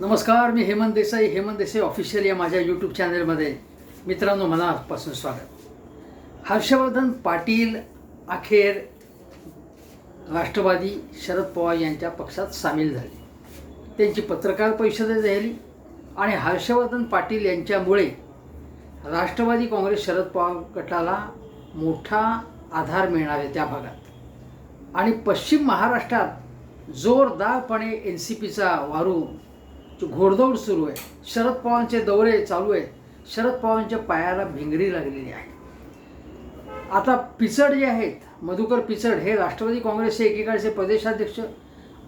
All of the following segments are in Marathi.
नमस्कार मी हेमंत देसाई. हेमंत देसाई ऑफिशियल या माझ्या यूट्यूब चॅनलमध्ये मित्रांनो मनापासून स्वागत. हर्षवर्धन पाटील अखेर राष्ट्रवादी शरद पवार यांच्या पक्षात सामील झाले. त्यांची पत्रकार परिषद झाली आणि हर्षवर्धन पाटील यांच्यामुळे राष्ट्रवादी काँग्रेस शरद पवार गटाला मोठा आधार मिळणार आहे त्या भागात. आणि पश्चिम महाराष्ट्रात जोरदारपणे एन सी पीचा वारू घोडदौड सुरू आहे शरद पवारांचे दौरे चालू आहेत शरद पवारांच्या पायाला भिंगरी लागलेली आहे. आता पिचड जे आहेत मधुकर पिचड हे राष्ट्रवादी काँग्रेसचे एकेकाळचे प्रदेशाध्यक्ष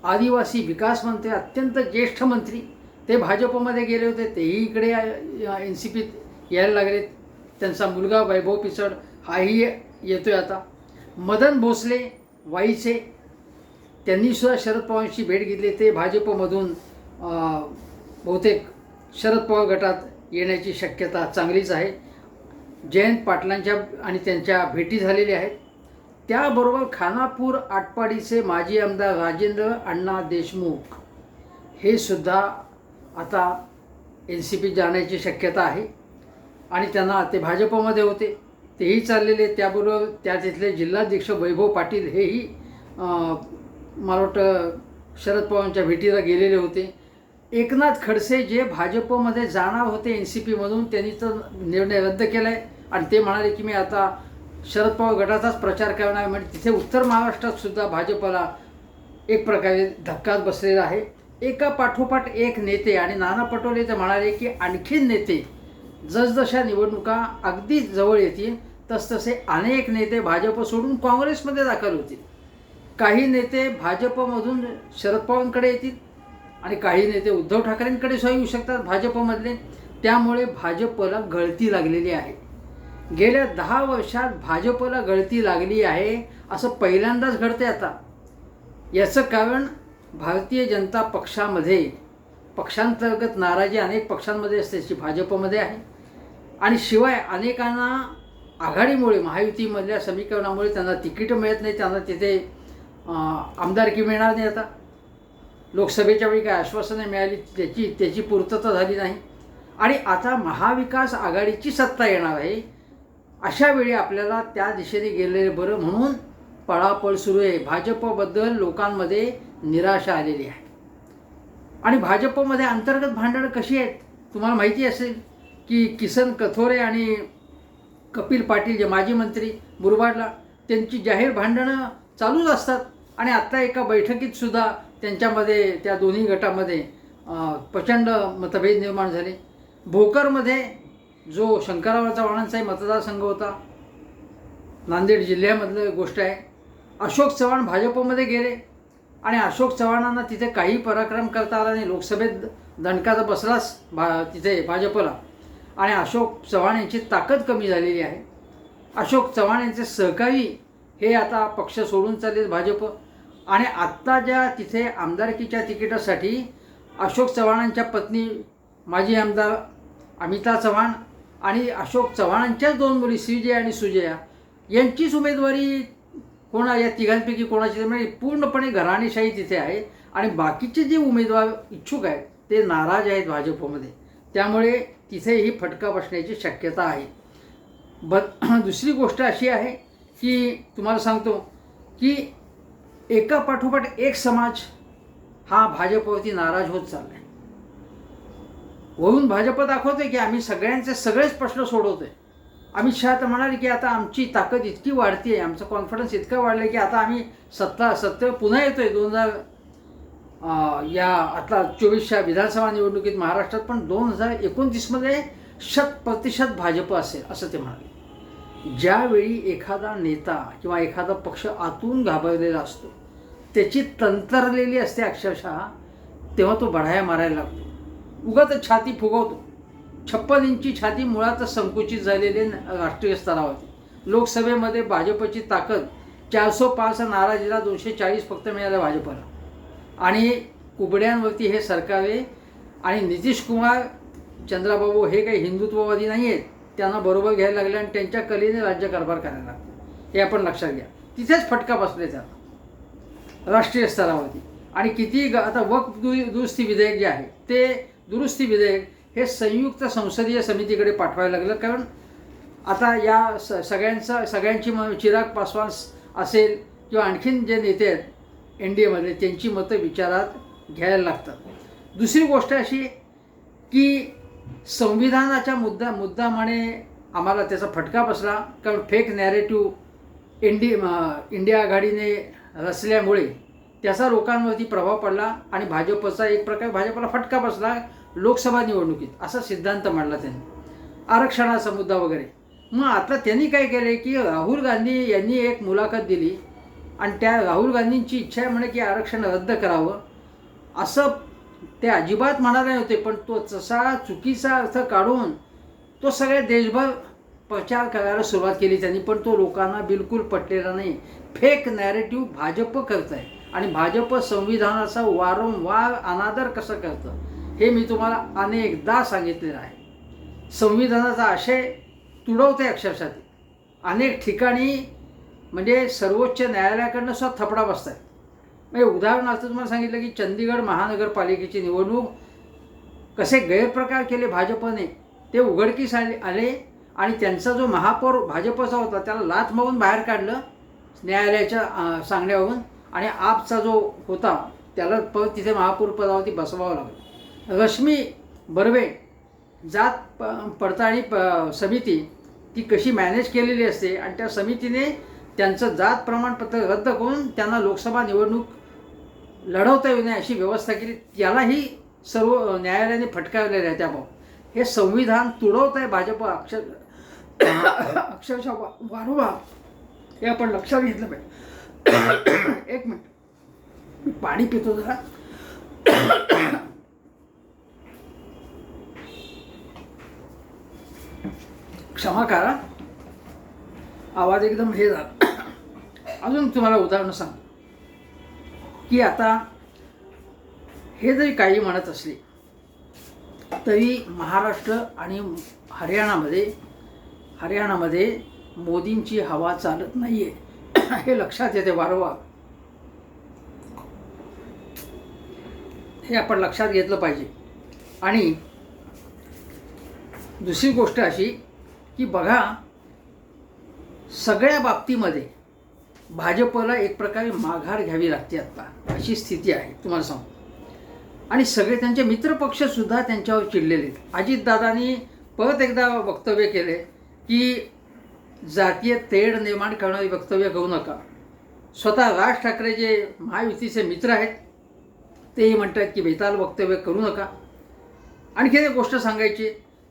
आदिवासी विकास मंत्री अत्यंत ज्येष्ठ मंत्री ते भाजपमध्ये गेले होते तेही इकडे एन सी पीत यायला लागले त्यांचा मुलगा वैभव पिचड हाही येतोय आता. मदन भोसले वाईचे त्यांनीसुद्धा शरद पवारांची भेट घेतली. ते भाजपमधून बहुतेक शरद पवार गटात येण्याची शक्यता चांगलीच आहे. जयंत पाटलांच्या आणि त्यांच्या भेटी झालेल्या आहेत. त्याबरोबर खानापूर आटपाडीचे माजी आमदार राजेंद्र अण्णा देशमुख हे सुद्धा आता एन सी पी जाण्याची शक्यता आहे. आणि त्यांना ते भाजपमध्ये होते. तेही चाललेले त्याबरोबर त्या तिथले जिल्हाध्यक्ष वैभव पाटील हेही मला वाटतं शरद पवारांच्या भेटीला गेलेले होते. एकनाथ खडसे जे भाजपमध्ये जाणार होते एन सी पीमधून त्यांनी तर निर्णय रद्द केला आहे आणि ते म्हणाले की मी आता शरद पवार गटाचाच प्रचार करणार म्हणजे तिथे उत्तर महाराष्ट्रात सुद्धा भाजपला एक प्रकारे धक्काच बसलेला आहे. एका पाठोपाठ एक नेते आणि नाना पटोले तर म्हणाले की आणखीन नेते जसजशा निवडणुका अगदी जवळ येतील तसतसे अनेक नेते भाजप सोडून काँग्रेसमध्ये दाखल होतील. काही नेते भाजपमधून शरद पवारांकडे येतील आणि काही नेते उद्धव ठाकरेंकडे सुद्धा येऊ शकतात भाजपमधले. त्यामुळे भाजपला गळती लागलेली आहे. गेल्या दहा वर्षात भाजपला गळती लागली आहे असं पहिल्यांदाच घडते आता. याचं कारण भारतीय जनता पक्षामध्ये पक्षांतर्गत नाराजी अनेक पक्षांमध्ये असते जी भाजपमध्ये आहे. आणि शिवाय अनेकांना आघाडीमुळे महायुतीमधल्या समीकरणामुळे त्यांना तिकीटं मिळत नाही त्यांना तिथे आमदारकी मिळणार नाही आता. लोकसभेच्या वेळी काय आश्वासनं मिळाली त्याची त्याची पूर्तता झाली नाही. आणि आता महाविकास आघाडीची सत्ता येणार आहे. अशा वेळी आपल्याला त्या दिशेने गेलेले बरं म्हणून पळापळ सुरू आहे. भाजपबद्दल लोकांमध्ये निराशा आलेली आहे. आणि भाजपमध्ये अंतर्गत भांडणं कशी आहेत तुम्हाला माहिती असेल की किसन कथोरे आणि कपिल पाटील जे माजी मंत्री मुरबाडला त्यांची जाहीर भांडणं चालूच असतात. आणि आत्ता एका बैठकीतसुद्धा त्यांच्यामध्ये त्या दोन्ही गटामध्ये प्रचंड मतभेद निर्माण झाले. भोकरमध्ये जो शंकरावर चव्हाणांचाही मतदारसंघ होता नांदेड जिल्ह्यामधलं गोष्ट आहे. अशोक चव्हाण भाजपमध्ये गेले आणि अशोक चव्हाणांना तिथे काही पराक्रम करता आला नाही. लोकसभेत दणकाचा बसलाच भा तिथे भाजपला. आणि अशोक चव्हाण यांची ताकद कमी झालेली आहे. अशोक चव्हाण यांचे सहकारी हे आता पक्ष सोडून चालले भाजप. आणि आत्ता ज्या तिथे आमदारकीच्या तिकिटासाठी अशोक चव्हाणांच्या पत्नी माजी आमदार अमिता चव्हाण आणि अशोक चव्हाणांच्याच दोन मुली श्रीजया आणि सुजया यांचीच उमेदवारी कोणा या तिघांपैकी कोणाची म्हणजे पूर्णपणे घराणेशाही तिथे आहे आणि बाकीचे जे उमेदवार इच्छुक आहेत ते नाराज आहेत भाजपमध्ये. त्यामुळे तिथेही फटका बसण्याची शक्यता आहे. ब दुसरी गोष्ट अशी आहे की तुम्हाला सांगतो की एका पाठोपाठ एक समाज हा भाजपवरती नाराज होत चालला आहे वरून भाजप दाखवते की आम्ही सगळ्यांचे सगळेच प्रश्न सोडवतोय. अमित शहा तर म्हणाले की आता आमची ताकद इतकी वाढती आहे आमचा कॉन्फिडन्स इतका वाढला आहे की आता आम्ही सत्ता सत्तेवर पुन्हा येतोय. दोन हजार या आता चोवीसच्या विधानसभा निवडणुकीत महाराष्ट्रात पण दोन हजार एकोणतीसमध्ये शत प्रतिशत भाजप असेल असं ते म्हणाले. ज्यावेळी एखादा नेता किंवा एखादा पक्ष आतून घाबरलेला असतो त्याची तंतरलेली असते अक्षरशः तेव्हा तो बढाया मारायला लागतो. उगाच छाती फुगवतो. छप्पन इंची छाती मुळातच संकुचित झालेली राष्ट्रीय स्तरावरती. लोकसभेमध्ये भाजपची ताकद चारशे पाच नाराजीला दोनशे चाळीस फक्त मिळालं भाजपला. आणि कुबड्यांवरती हे सरकार आहे आणि नितीश कुमार चंद्राबाबू हे काही हिंदुत्ववादी नाही आहेत त्यांना बरोबर घ्यायला लागले आणि त्यांच्या कलेने राज्यकारभार करायला लागतो हे आपण लक्षात घ्या. तिथेच फटका बसले त्याला राष्ट्रीय स्तरावरती. आणि किती ग आता वक्फ दु दुरुस्ती विधेयक जे आहे ते दुरुस्ती विधेयक हे संयुक्त संसदीय समितीकडे पाठवायला लागलं. कारण आता या स सगळ्यांचा सगळ्यांची मग चिराग पासवान असेल किंवा आणखीन जे नेते आहेत एन डी एमधले त्यांची मतं विचारात घ्यायला लागतात. दुसरी गोष्ट अशी की संविधानाच्या मुद्दा मुद्दामाने आम्हाला त्याचा फटका बसला. कारण फेक नॅरेटिव्ह इंडी इंडिया आघाडीने रचल्यामुळे त्याचा लोकांवरती प्रभाव पडला आणि भाजपचा एक प्रकार भाजपला फटका बसला लोकसभा निवडणुकीत असा सिद्धांत मांडला त्यांनी. आरक्षणाचा मुद्दा वगैरे. मग आता त्यांनी काय केलं की राहुल गांधी यांनी एक मुलाखत दिली आणि त्या राहुल गांधींची इच्छा आहे म्हणे की आरक्षण रद्द करावं. असं ते अजिबात म्हणाले नव्हते पण तो तसा चुकीचा अर्थ काढून तो सगळे देशभर प्रचार करायला सुरुवात केली त्यांनी पण तो लोकांना बिलकुल पटलेला नाही. फेक नॅरेटिव्ह भाजप करत आहे आणि भाजप संविधानाचा वारंवार अनादर कसं करतं? हे मी तुम्हाला अनेकदा सांगितलेलं आहे. संविधानाचा आशय तुडवते अक्षरशः. अनेक ठिकाणी म्हणजे सर्वोच्च न्यायालयाकडनं सुद्धा थपडा बसत आहे म्हणजे उदाहरणार्थ तुम्हाला सांगितलं की चंदीगड महानगरपालिकेची निवडणूक कसे गैरप्रकार केले भाजपने ते उघडकीस आले आले आणि त्यांचा जो महापौर भाजपचा होता त्याला लाथ मारून बाहेर काढलं. न्यायालयाच्या सांगण्यावरून आणि आपचा जो होता त्याला प तिथे महापौर पदावरती बसवावं लागलं. रश्मी बर्वे जात प पडताळणी प समिती ती कशी मॅनेज केलेली असते आणि त्या समितीने त्यांचं जात प्रमाणपत्र रद्द करून त्यांना लोकसभा निवडणूक लढवता येऊ नये अशी व्यवस्था केली. त्यालाही सर्व न्यायालयाने फटकारलेलं आहे त्याबाबत हे संविधान तुडवत आहे भाजप अक्षर अक्षरशः वा वारंवार. हे आपण लक्षात घेतलं पाहिजे. एक मिनिट. मी पाणी पितो जरा. क्षमा करा. आवाज एकदम हे झाला. अजून तुम्हाला उदाहरणं सांग की आता हे जरी काही म्हणत असले तरी महाराष्ट्र आणि हरियाणामध्ये हरियाणामध्ये मोदींची हवा चालत नाही आहे हे लक्षात येते वारंवार. हे आपण लक्षात घेतलं पाहिजे. आणि दुसरी गोष्ट अशी की बघा सगळ्या बाबतीमध्ये भाजपला एक प्रकारे माघार घ्यावी लागते आत्ता अशी स्थिती आहे तुम्हाला सांगू. आणि सगळे त्यांचे मित्रपक्षसुद्धा त्यांच्यावर चिडलेले आहेत. अजितदादांनी परत एकदा वक्तव्य केले की जातीय तेढ निर्माण करणारी वक्तव्य करू नका. स्वतः राज ठाकरे जे महायुतीचे मित्र आहेत. तेही म्हणतात की बेताल वक्तव्य करू नका. आणखी एक गोष्ट सांगायची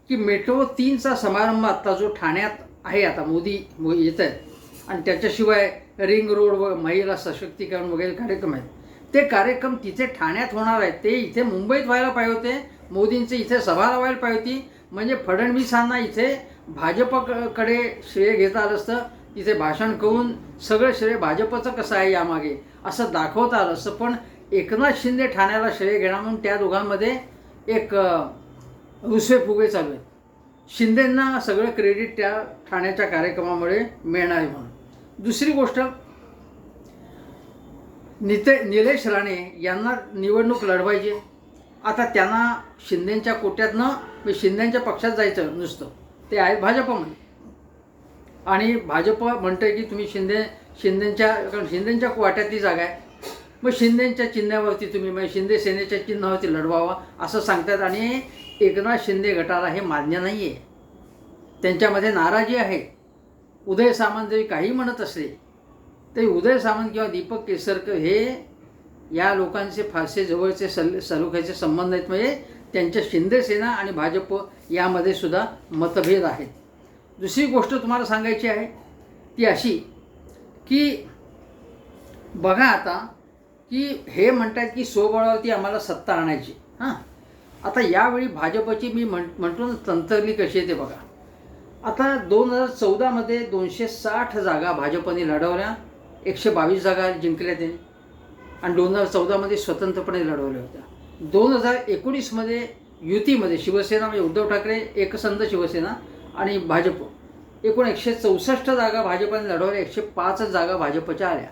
की मेट्रो तीनचा समारंभ आत्ता जो ठाण्यात आहे आता मोदी येत आहेत. आणि त्याच्याशिवाय रिंग रोड व महिला सशक्तीकरण वगैरे कार्यक्रम आहेत. ते कार्यक्रम तिथे ठाण्यात होणार आहेत. ते इथे मुंबईत व्हायला पाहिजे होते. मोदींचे इथे सभा लावायला पाहिजे होती. म्हणजे फडणवीसांना इथे भाजपकडे श्रेय घेता आलं असतं तिथे भाषण करून सगळं श्रेय भाजपचं कसं आहे यामागे? असं दाखवता आलं असतं. पण एकनाथ शिंदे ठाण्याला श्रेय घेणार म्हणून त्या दोघांमध्ये एक रुसवे फुगे चालू आहेत. शिंदेंना सगळं क्रेडिट त्या ठाण्याच्या कार्यक्रमामुळे मिळणार आहे म्हणून. दुसरी गोष्ट निते निलेश राणे यांना निवडणूक लढवायची. आता त्यांना शिंदेंच्या कोट्यातनं मी शिंदेंच्या पक्षात जायचं नुसतं. ते आहेत भाजपमध्ये आणि भाजप म्हणतं की तुम्ही शिंदे शिंदेंच्या कारण शिंदेंच्या वाट्यातली जागा आहे. मग शिंदेंच्या चिन्हावरती तुम्ही म्हणजे शिंदे सेनेच्या चिन्हावरती लढवावा असं सांगतात आणि एकनाथ शिंदे गटाला हे मान्य नाही आहे त्यांच्यामध्ये नाराजी आहे. उदय सामंत जरी काही म्हणत असले तरी उदय सामंत किंवा दीपक केसरकर हे या लोकांचे फारसे जवळचे सल सलोख्याचे संबंध आहेत म्हणजे त्यांच्या शिंदेसेना आणि भाजप यामध्ये सुद्धा मतभेद आहेत. दुसरी गोष्ट तुम्हाला सांगायची आहे ती अशी की बघा आता की हे म्हणतात की स्वबळावरती आम्हाला सत्ता आणायची. हां. आता यावेळी भाजपची मी म्हण म्हणतो ना तंत्रली कशी आहे ते बघा. आता दोन हजार चौदामध्ये दोनशे साठ जागा भाजपने लढवल्या एकशे बावीस जागा जिंकल्या त्यांनी. आणि दोन हजार चौदामध्ये स्वतंत्रपणे लढवल्या होत्या. दोन हजार एकोणीसमध्ये युतीमध्ये शिवसेना म्हणजे उद्धव ठाकरे एकसंध शिवसेना आणि भाजप. एकूण एकशे चौसष्ट जागा भाजपने लढवल्या एकशे पाच जागा भाजपच्या आल्या.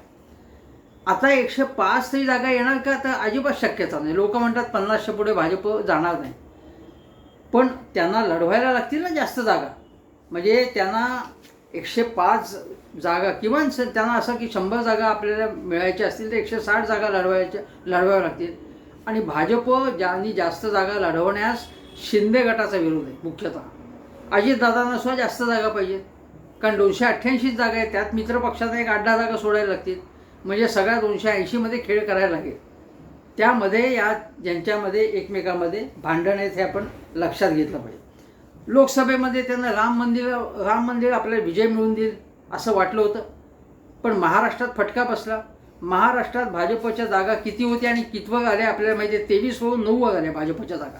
आता एकशे पाच तरी जागा येणार का? तर अजिबात शक्यता नाही. लोक म्हणतात पन्नासशे पुढे भाजप जाणार नाही. पण त्यांना लढवायला लागतील ना जास्त जागा. म्हणजे त्यांना एकशे पाच जागा किमान स- त्यांना असं की शंभर जागा आपल्याला मिळायच्या असतील तर एकशे साठ जागा लढवायच्या लढवाव्या लागतील. आणि भाजप ज्यांनी जास्त जागा लढवण्यास शिंदे गटाचा विरोध आहे मुख्यतः. अजितदादांना सुद्धा जास्त जागा पाहिजे. कारण दोनशे अठ्ठ्याऐंशीच जागा आहेत त्यात मित्रपक्षांना एक आठ दहा जागा सोडायला लागतील. म्हणजे सगळ्या दोनशे ऐंशीमध्ये खेळ करायला लागेल. त्यामध्ये या ज्यांच्यामध्ये एकमेकामध्ये भांडण आहेत हे आपण लक्षात घेतलं पाहिजे. लोकसभेमध्ये त्यांना राम मंदिर राम मंदिर आपल्याला विजय मिळून देईल असं वाटलं होतं. पण महाराष्ट्रात फटका बसला. महाराष्ट्रात भाजपच्या जागा किती होत्या आणि कितवं आल्या आपल्याला माहिती आहे? तेवीस होऊन नऊवर आल्या भाजपच्या जागा.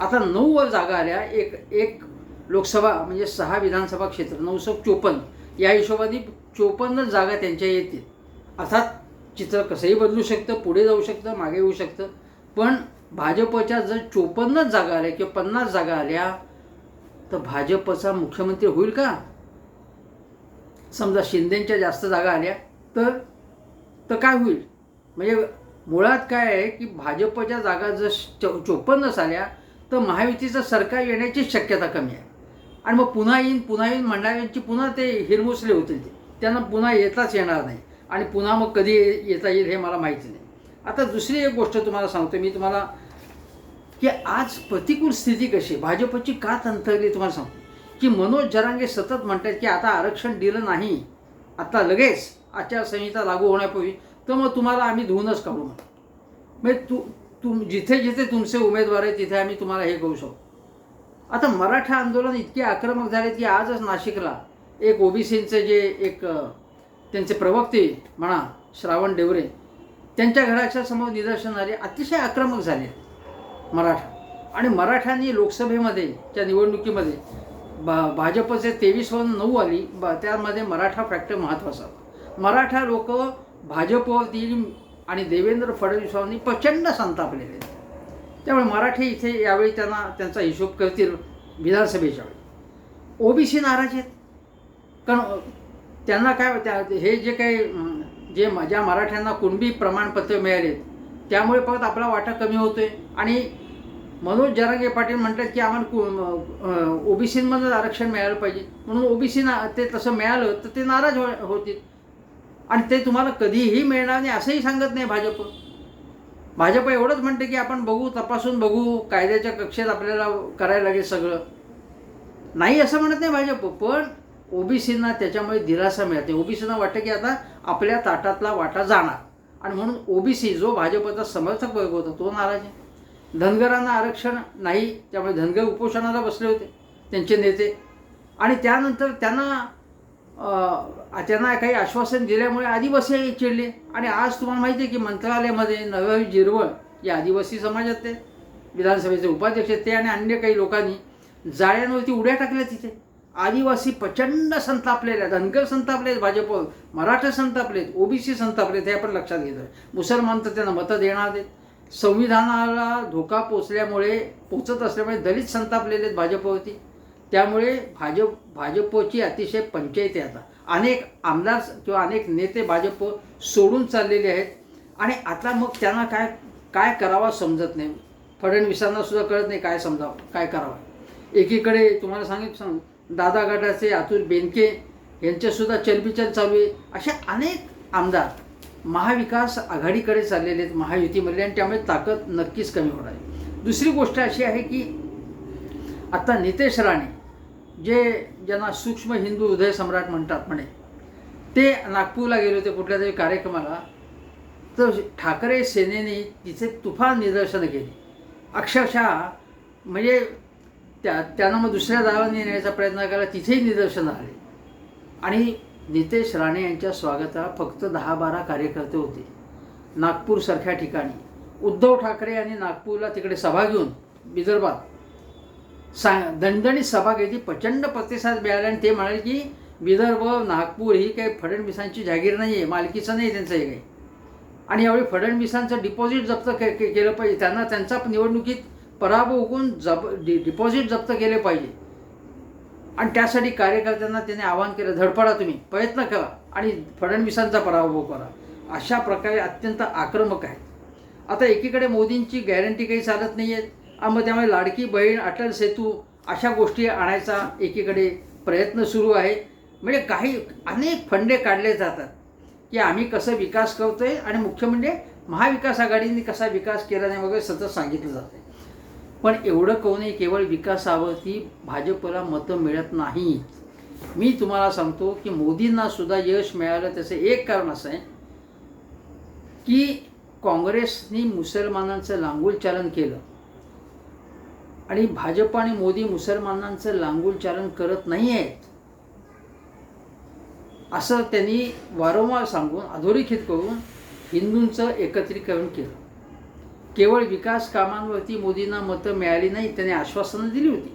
आता नऊवर जागा आल्या एक एक लोकसभा म्हणजे सहा विधानसभा क्षेत्र नऊशे चोपन्न. या हिशोबाने चोपन्न जागा त्यांच्या येतील. अर्थात चित्र कसंही बदलू शकतं पुढे जाऊ शकतं मागे येऊ शकतं. पण भाजपच्या जर चोपन्नच जागा आल्या किंवा पन्नास जागा आल्या तर भाजपचा मुख्यमंत्री होईल का? समजा शिंदेच्या जास्त जागा आल्या तर तर काय होईल? म्हणजे मुळात काय आहे की भाजपच्या जागा जर चौ चोपन्नच आल्या तर महायुतीचं सरकार येण्याची शक्यता कमी आहे. आणि मग पुन्हा येईन पुन्हा येईन म्हणणाऱ्यांची पुन्हा ते हिरमुसले होतील ते. त्यांना पुन्हा येताच येणार नाही. आणि पुन्हा मग कधी येता येईल हे मला माहिती नाही. आता दुसरी एक गोष्ट तुम्हाला सांगतो मी तुम्हाला की आज प्रतिकूल स्थिती कशी आहे? भाजपची का तंत्रली तुम्हाला सांगतो? की मनोज जरांगे सतत म्हणतात की आता आरक्षण दिलं नाही. आता लगेच आचारसंहिता लागू होण्यापूर्वी तर मग तुम्हाला आम्ही धुवूनच काढू म्हणून. म्हणजे तू तुम जिथे जिथे तुमचे उमेदवार आहे तिथे आम्ही तुम्हाला हे करू शकतो. आता मराठा आंदोलन इतके आक्रमक झाले की आजच नाशिकला एक ओबीसींचे जे एक त्यांचे प्रवक्ते म्हणा श्रावण डेवरे त्यांच्या घराच्या समोर निदर्शन आले अतिशय आक्रमक झाले मराठा. आणि मराठ्यांनी लोकसभेमध्ये त्या निवडणुकीमध्ये बा भाजपचे तेवीसवरून नऊ आली बा त्यामध्ये मराठा फॅक्टर महत्त्वाचा होता. मराठा लोक भाजपवरती आणि देवेंद्र फडणवीसांनी प्रचंड संतापलेले आहेत. त्यामुळे मराठी इथे यावेळी त्यांना त्यांचा हिशोब करतील विधानसभेच्या वेळी. ओबीसी नाराज आहेत. कारण त्यांना काय त्या हे जे काही जे ज्या मराठ्यांना कुणबी प्रमाणपत्र मिळालेत त्यामुळे परत आपला वाटा कमी होतो आहे आणि मनोज जरांगे पाटील म्हणतात की आम्हाला कु ओबीसीमधून आरक्षण मिळालं पाहिजे. म्हणून ओबीसी ना ते तसं मिळालं तर ते नाराज हो होतील. आणि ते तुम्हाला कधीही मिळणार नाही असंही सांगत नाही भाजप. भाजप एवढंच म्हणते की आपण बघू तपासून बघू कायद्याच्या कक्षेत आपल्याला करायला लागेल सगळं. नाही असं म्हणत नाही भाजप पण ओबीसींना त्याच्यामुळे दिलासा मिळते ओबीसींना वाटतं की आता आपल्या ताटातला वाटा जाणार. आणि म्हणून ओबीसी जो भाजपचा समर्थक वर्ग होता तो नाराज आहे. धनगरांना आरक्षण नाही त्यामुळे धनगर उपोषणाला बसले होते त्यांचे नेते. आणि त्यानंतर त्यांना त्यांना काही आश्वासन दिल्यामुळे आदिवासी चिडले. आणि आज तुम्हाला माहिती आहे की मंत्रालयामध्ये नरहरी जिरवळ या आदिवासी समाजात ते विधानसभेचे उपाध्यक्ष ते आणि अन्य काही लोकांनी जाळ्यांवरती उड्या टाकल्या तिथे. आदिवासी प्रचंड संतापलेले आहेत. धनगर संतापले आहेत भाजपवर मराठा संतापले आहेत ओबीसी संतापले आहेत हे आपण लक्षात घेतोय मुसलमान तर त्यांना मतं देणार आहेत. संविधानाला धोका पोचल्यामुळे पोचत असल्यामुळे दलित संतापलेले आहेत भाजपवरती. त्यामुळे भाजप भाजपची अतिशय पंचायती आहे आता. अनेक आमदार किंवा अनेक नेते भाजप सोडून चाललेले आहेत. आणि आता मग त्यांना काय काय करावं समजत नाही. फडणवीसांना सुद्धा कळत नाही काय समजावं काय करावं. एकीकडे तुम्हाला सांगित सांग. दादा गटाचे अतुल बेनके यांच्यासुद्धा चलबिचल चालू आहे. असे अनेक आमदार महाविकास आघाडीकडे चाललेले आहेत महायुतीमधले. आणि त्यामुळे ताकद नक्कीच कमी होणार आहे. दुसरी गोष्ट अशी आहे की आता नितेश राणे जे ज्यांना सूक्ष्म हिंदू हृदय सम्राट म्हणतात म्हणे ते नागपूरला गेले होते कुठल्या तरी कार्यक्रमाला तर ठाकरे सेनेने तिथे तुफान निदर्शनं केली. अक्षरशः म्हणजे त्या त्यांना मग दुसऱ्या दाराने नेण्याचा प्रयत्न केला तिथेही निदर्शनं आले आणि नितेश राणे यांच्या स्वागताला फक्त दहा बारा कार्यकर्ते होते. नागपूरसारख्या ठिकाणी. उद्धव ठाकरे यांनी नागपूरला तिकडे सभा घेऊन विदर्भात सा दणदणीत सभा घेतली प्रचंड प्रतिसाद मिळाला आणि ते म्हणाले की विदर्भ नागपूर ही काही फडणवीसांची जागीर नाही आहे मालकीचं नाही त्यांचं हे काही. आणि यावेळी फडणवीसांचं डिपॉझिट जप्त के के- केलं पाहिजे त्यांना त्यांचा निवडणुकीत पराभव होऊन जप डि डिपॉझिट जप्त केले पाहिजे. आणि त्यासाठी कार्यकर्त्यांना त्याने आवाहन केलं धडपडा तुम्ही प्रयत्न करा आणि फडणवीसांचा पराभव करा. अशा प्रकारे अत्यंत आक्रमक आहेत. आता एकीकडे मोदींची गॅरंटी काही चालत नाही आहेत मग त्यामुळे लाडकी बहीण अटल सेतू अशा गोष्टी आणायचा एकीकडे प्रयत्न सुरू आहे. म्हणजे काही अनेक फंडे काढले जातात की आम्ही कसं विकास करतो आहे आणि मुख्य म्हणजे महाविकास आघाडीने कसा विकास केला नाही वगैरे सतत सांगितलं जाते पण एवढं कहूनही केवळ विकासावरती भाजपला मतं मिळत नाही. मी तुम्हाला सांगतो की मोदींना सुद्धा यश मिळालं त्याचं एक कारण असं आहे की काँग्रेसनी मुसलमानांचं लांगूल चालन केलं. आणि भाजप आणि मोदी मुसलमानांचं लांगुल चालन करत नाही आहेत असं त्यांनी वारंवार सांगून अधोरेखित करून हिंदूंचं एकत्रीकरण केलं. केवळ विकास कामांवरती मोदींना मतं मिळाली नाही त्यांनी आश्वासनं दिली होती.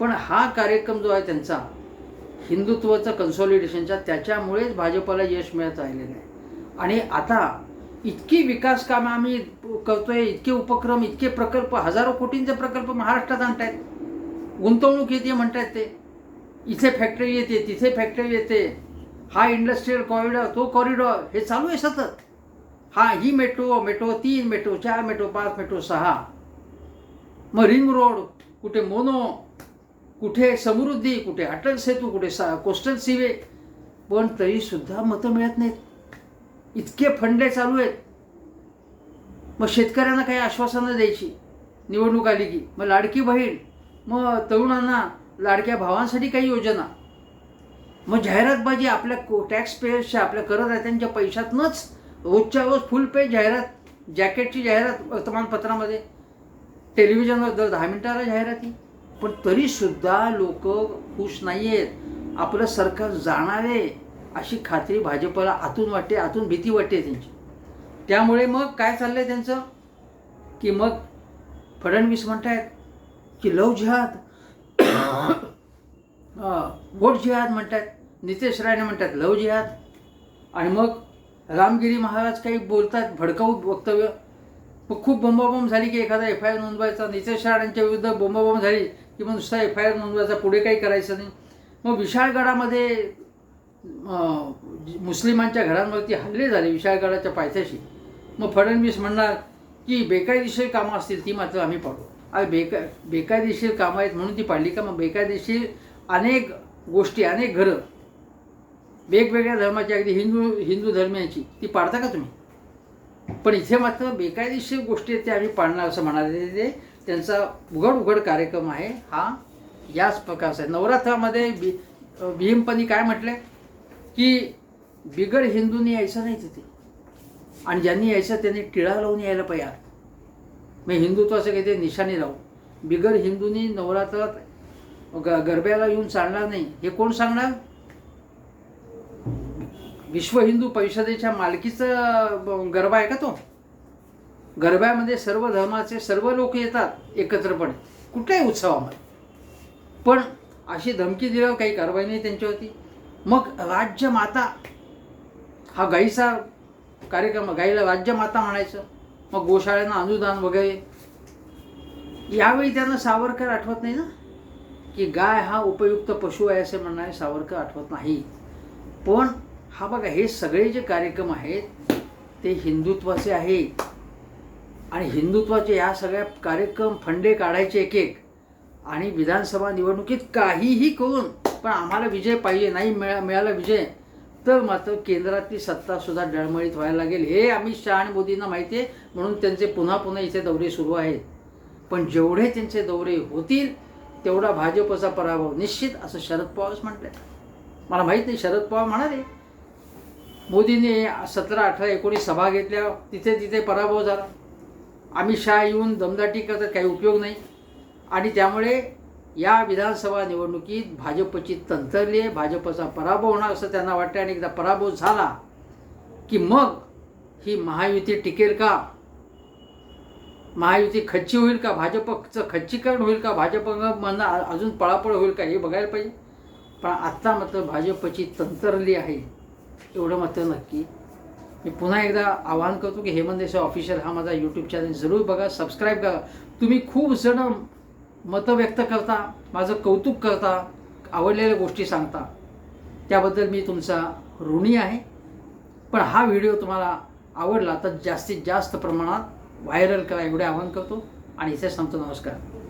पण हा कार्यक्रम जो आहे त्यांचा हिंदुत्वाचा कन्सॉलिडेशनचा त्याच्यामुळेच भाजपला यश मिळत राहिलेलं आहे. आणि आता इतकी विकास कामं आम्ही करतोय इतके उपक्रम इतके प्रकल्प हजारो कोटींचे प्रकल्प महाराष्ट्रात आणतायत. गुंतवणूक येते म्हणतात ते. इथे फॅक्टरी येते तिथे फॅक्टरी येते. हा इंडस्ट्रीयल कॉरिडॉर तो कॉरिडॉर हे चालू आहे सतत. हा ही मेट्रो मेट्रो तीन मेट्रो चार मेट्रो पाच मेट्रो सहा. मग रिंग रोड कुठे मोनो कुठे समृद्धी कुठे अटल सेतू कुठे सा कोस्टल सीवे पण तरीसुद्धा मतं मिळत नाहीत. इतके फंडे चालू आहेत. मग शेतकऱ्यांना काही आश्वासनं द्यायची. निवडणूक आली की. मग लाडकी बहीण मग तरुणांना लाडक्या भावांसाठी काही योजना. मग जाहिरातबाजी आपल्या को टॅक्स पेयर्सच्या आपल्या करदात्यांच्या पैशातनंच रोजच्या रोज फुल पे जाहिरात जॅकेटची जाहिरात वर्तमानपत्रामध्ये. टेलिव्हिजनवर दर दहा मिनिटाला जाहिराती पण तरीसुद्धा लोक खुश नाही आहेत आपलं सरकार जाणार. आहे अशी खात्री भाजपला आतून वाटते आतून भीती वाटते त्यांची. त्यामुळे मग काय चाललं आहे त्यांचं? की मग फडणवीस म्हणतायत की लव जिहाद. वोट जिहाद म्हणतात नितेश राणे म्हणतात लव जिहाद. आणि मग रामगिरी महाराज काही बोलतात भडकाऊ वक्तव्य. मग खूप बोंबाबोंब झाली की एखादा एफ आय आर नोंदवायचा. नितेश राणेंच्या विरुद्ध बोंबाबोंब झाली की मग नुसता एफ आय आर नोंदवायचा. पुढे काही करायचं नाही. मग विशाळगडामध्ये मुस्लिमांच्या घरांवरती हल्ले झाले विशाळगडाच्या पायथ्याशी. मग फडणवीस म्हणणार की बेकायदेशीर कामं असतील ती मात्र आम्ही पाडू. अरे बेका बेकायदेशीर कामं आहेत म्हणून ती पाडली का? मग बेकायदेशीर अनेक गोष्टी अनेक घरं वेगवेगळ्या धर्माची अगदी हिंदू हिंदू धर्मियांची ती पाडता का तुम्ही? पण इथे मात्र बेकायदेशीर गोष्टी आहेत त्या आम्ही पाडणार असं म्हणाले ते. त्यांचा उघड उघड कार्यक्रम आहे हा. याच प्रकारचा आहे. नवरात्रामध्ये भी भीमपणी काय म्हटलंय? की बिगर हिंदूंनी यायचं नाही तिथे. आणि ज्यांनी यायचं त्यांनी टिळा लावून यायला पाहिजे मग हिंदुत्वाचं काही ते निशाणी लावून. बिगर हिंदूंनी नवरात्रात ग गरब्याला येऊन चालणार नाही. हे कोण सांगणार? विश्व हिंदू परिषदेच्या मालकीचं गरबा आहे का तो? गरब्यामध्ये सर्व धर्माचे सर्व लोक येतात एकत्रपणे. कुठल्याही उत्सवामध्ये. पण अशी धमकी दिल्यावर काही कारवाई नाही त्यांच्यावरती? मग राज्यमाता हा गाईचा कार्यक्रम गाईला राज्यमाता म्हणायचं. मग गोशाळ्यांना अनुदान वगैरे. यावेळी त्यांना सावरकर आठवत नाही ना? की गाय हा उपयुक्त पशु आहे असे म्हणणारे सावरकर आठवत नाही. पण हा बघा हे सगळे जे कार्यक्रम आहेत ते हिंदुत्वाचे आहेत. आणि हिंदुत्वाचे या सगळ्या कार्यक्रम फंडे काढायचे एक एक. आणि विधानसभा निवडणुकीत काहीही करून पण आम्हाला विजय पाहिजे नाही मिळा मिळाला विजय तर मात्र केंद्रातली सत्तासुद्धा डळमळीत व्हायला लागेल. हे अमित शहा आणि मोदींना माहिती आहे म्हणून त्यांचे पुन्हा पुन्हा इथे दौरे सुरू आहेत. पण जेवढे त्यांचे दौरे होतील तेवढा भाजपचा पराभव निश्चित असं शरद पवारच म्हटलं मला माहीत नाही शरद पवार म्हणाले मोदींनी सतरा अठरा एकोणीस सभा घेतल्या तिथे तिथे पराभव झाला. अमित शहा येऊन दमदाटी करतात काही उपयोग नाही. आणि त्यामुळे या विधानसभा निवडणुकीत भाजपची तंत्रली आहे भाजपचा पराभव होणार असं त्यांना वाटतं आणि एकदा पराभव झाला की मग ही महायुती टिकेल का? महायुती खच्ची होईल का? भाजपचं खच्चीकरण होईल का? भाजप म्हणणं अजून पळापळ होईल का? हे बघायला पाहिजे. पण आत्ता मात्र भाजपची तंत्रली आहे एवढं मात्र नक्की. मी पुन्हा एकदा आवाहन करतो की हेमंत देसाई ऑफिशियल हा माझा यूट्यूब चॅनल जरूर बघा सबस्क्राईब करा. तुम्ही खूप जण मतं व्यक्त करता माझं कौतुक करता आवडलेल्या गोष्टी सांगता. त्याबद्दल मी तुमचा ऋणी आहे. पण हा व्हिडिओ तुम्हाला आवडला तर जास्तीत जास्त प्रमाणात व्हायरल करा. एवढे आवाहन करतो. आणि इथे सांगतो नमस्कार.